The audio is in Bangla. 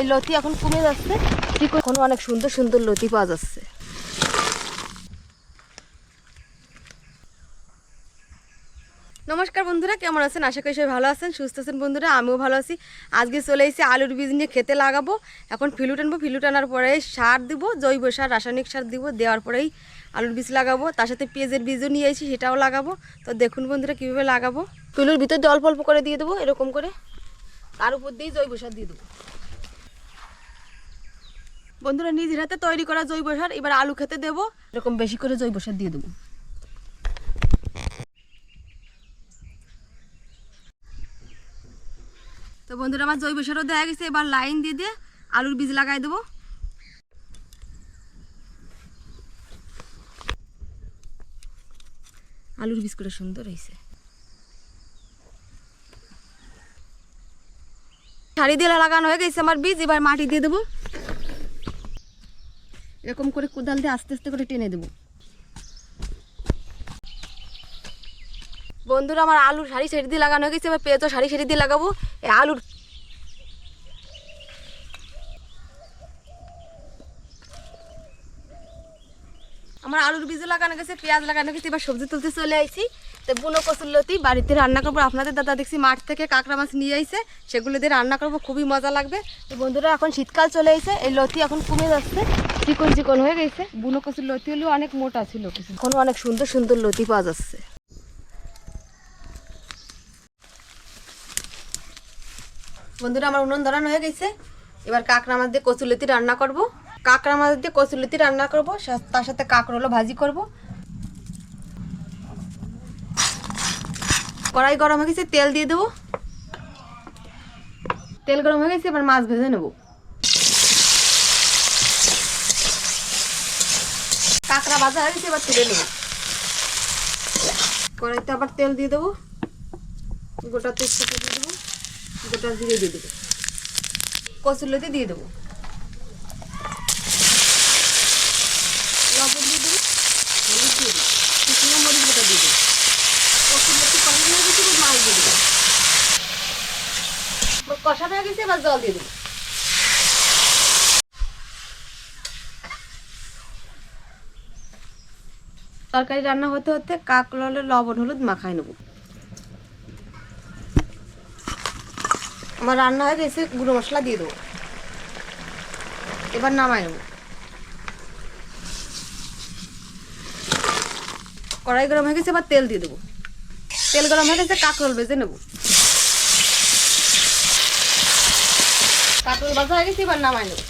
এই লতি এখন কমে যাচ্ছে। ঠিক এখন অনেক সুন্দর সুন্দর লতি পাওয়া যাচ্ছে। নমস্কার বন্ধুরা কেমন আছেন? আশা করি সবাই ভালো আছেন সুস্থ আছেন বন্ধুরা আমিও ভালো আছি। আজকে চলে এসেছি আলুর বীজ নিয়ে খেতে লাগাবো। এখন ফিলু টানবো ফিলু টানার পরে সার দিব জৈব সার রাসায়নিক সার দিব দেওয়ার পরেই আলুর বীজ লাগাবো। তার সাথে পেঁয়াজের বীজও নিয়ে এসেছি সেটাও লাগাবো। তো দেখুন বন্ধুরা কীভাবে লাগাবো। ফিলুর ভিতর দিয়ে অল্প অল্প করে দিয়ে দেবো এরকম করে। তার উপর দিয়েই জৈব সার দিয়ে দেবো। বন্ধুরা নিজের হাতে তৈরি করা জৈব সার, এবার আলু খেতে দেবো। এরকম বেশি করে জৈব সার দিয়ে দেবো। তো বন্ধুরা, আমার জৈব সারও দেওয়া গেছে, এবার লাইন দিয়ে দিয়ে আলুর বীজ লাগাই দেবো। আলুর বীজ করে সুন্দর হয়েছে। শাড়ি দিয়ে লাগানো হয়ে গেছে আমার বীজ, এবার মাটি দিয়ে দেবো। এরকম করে কোদাল দিয়ে আস্তে আস্তে করে টেনে দেবো। বন্ধুরা, আমার আলুর শাড়ি সারি দিয়ে লাগানো গেছে, এবার পেঁয়াজও শাড়ি সারি দিয়ে লাগাবো। এই আলুর আমার আলুর বীজ লাগানো গেছে, পেঁয়াজ লাগানো গেছে, এবার সবজি তুলতে চলে আইছি। তো বুনো কচুর লতি বাড়িতে রান্না করব। আপনাদের দাদা দেখছি মাঠ থেকে কাঁকড়া মাছ নিয়ে আইছে সেগুলো দিয়ে রান্না করব খুবই মজা লাগবে। তো বন্ধুরা এখন শীতকাল চলে এসে এই লতি এখন কমে যাচ্ছে। চিকন চিকন হয়ে গেছে। বুনো কচুর লতি হলেও অনেক মোটা ছিল এখন অনেক সুন্দর সুন্দর লতি পাওয়া যাচ্ছে। বন্ধুরা আমার উনুন ধরানো হয়ে গেছে। এবার কাঁকড়া মাছ দিয়ে কচুলতি রান্না করব। কাঁকড়া মাছ দিয়ে কচুলতি রান্না করব তার সাথে কাঁকরোলো ভাজি করব। কড়াই গরম হয়ে গেছে, তেল দিয়ে দেবো। তেল গরম হয়ে গেছে, এবার মাছ ভেজে নেব। কাঁকড়া ভাজা হয়ে গেছে, এবার তুলে নেব। কড়াইতে আবার তেল দিয়ে দেবো। গোটা তেজপাতা দিয়ে দেবো, গোটা জিরে দিয়ে দেবো। কচুরলতি দিয়ে দেবো লবণ দিয়ে দেবো হলুদ দিয়ে দেবো শুকনো মরিচ গোটা দিয়ে দেবো কচুরলতি কষানো হয়ে গেছে এবার মাছ দিয়ে দেবো কষানো হয়ে গেছে, এবার জল দিয়ে দেবো। তরকারি রান্না হতে হতে কাকললে লবণ, হলুদ মাখায় নেব। আমার রান্না হয়ে গেছে, গুঁড়ো মশলা দিয়ে দেবো। এবার নামাই নেব। কড়াই গরম হয়ে গেছে, এবার তেল দিয়ে দেবো। তেল গরম হয়ে গেছে কাঁকরোল ভেজে নেব। কাঁকরোল ভাজা হয়ে গেছে এবার নামাই নেব।